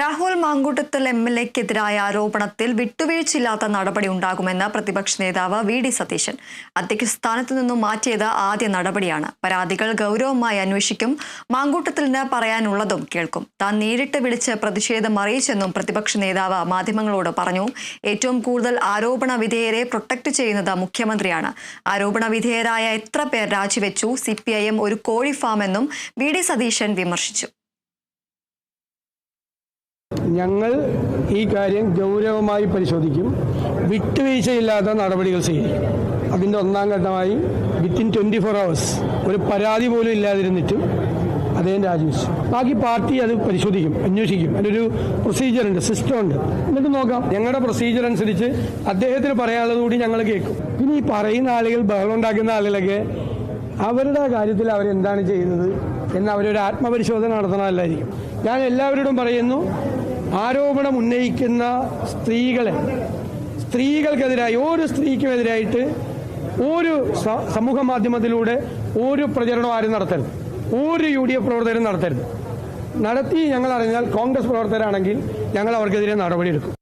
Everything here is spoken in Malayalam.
രാഹുൽ മാങ്കൂട്ടത്തിൽ എം എൽ എക്കെതിരായ ആരോപണത്തിൽ വിട്ടുവീഴ്ചയില്ലാത്ത നടപടി ഉണ്ടാകുമെന്ന് പ്രതിപക്ഷ നേതാവ് വി ഡി സതീശൻ. അധ്യക്ഷ സ്ഥാനത്തു നിന്നും മാറ്റിയത് ആദ്യ നടപടിയാണ്. പരാതികൾ ഗൗരവമായി അന്വേഷിക്കും മാങ്കൂട്ടത്തിന് പറയാനുള്ളതും കേൾക്കും. താൻ നേരിട്ട് വിളിച്ച് പ്രതിഷേധം അറിയിച്ചെന്നും പ്രതിപക്ഷ നേതാവ് മാധ്യമങ്ങളോട് പറഞ്ഞു. ഏറ്റവും കൂടുതൽ ആരോപണ വിധേയരെ പ്രൊട്ടക്ട് ചെയ്യുന്നത് മുഖ്യമന്ത്രിയാണ്. ആരോപണ വിധേയരായ എത്ര പേർ രാജിവെച്ചു? സി ഒരു കോഴി ഫാമെന്നും വി ഡി സതീശൻ വിമർശിച്ചു. ഞങ്ങൾ ഈ കാര്യം ഗൗരവമായി പരിശോധിക്കും. വിട്ടുവീഴ്ചയില്ലാത്ത നടപടികൾ സ്വീകരിക്കും അതിന്റെ ഒന്നാം ഘട്ടമായി വിത്തിൻ ട്വന്റി ഫോർ അവേഴ്സ് ഒരു പരാതി പോലും ഇല്ലാതിരുന്നിട്ടും അദ്ദേഹം രാജിവെച്ചു. ബാക്കി പാർട്ടി അത് പരിശോധിക്കും അന്വേഷിക്കും. അതിനൊരു പ്രൊസീജിയർ ഉണ്ട് സിസ്റ്റം ഉണ്ട്. എന്നിട്ട് നോക്കാം. ഞങ്ങളുടെ പ്രൊസീജിയർ അനുസരിച്ച് അദ്ദേഹത്തിന് പറയാനുള്ളത് കൂടി ഞങ്ങൾ കേൾക്കും. പിന്നെ ഈ പറയുന്ന ആളുകൾ ബഹളം ഉണ്ടാക്കുന്ന ആളുകളൊക്കെ അവരുടെ കാര്യത്തിൽ അവരെന്താണ് ചെയ്യുന്നത് എന്ന് അവരൊരു ആത്മപരിശോധന നടത്തണമല്ലായിരിക്കും. ഞാൻ എല്ലാവരോടും പറയുന്നു ആരോപണം ഉന്നയിക്കുന്ന സ്ത്രീകളെ സ്ത്രീകൾക്കെതിരായി ഒരു സ്ത്രീക്കുമെതിരായിട്ട് ഒരു സമൂഹ മാധ്യമത്തിലൂടെ ഒരു പ്രചരണം ആരും നടത്തരുത്. ഒരു യു ഡി എഫ് പ്രവർത്തകരും നടത്തരുത്. നടത്തി ഞങ്ങൾ അറിഞ്ഞാൽ കോൺഗ്രസ് പ്രവർത്തകരാണെങ്കിൽ ഞങ്ങൾ അവർക്കെതിരെ നടപടിയെടുക്കും.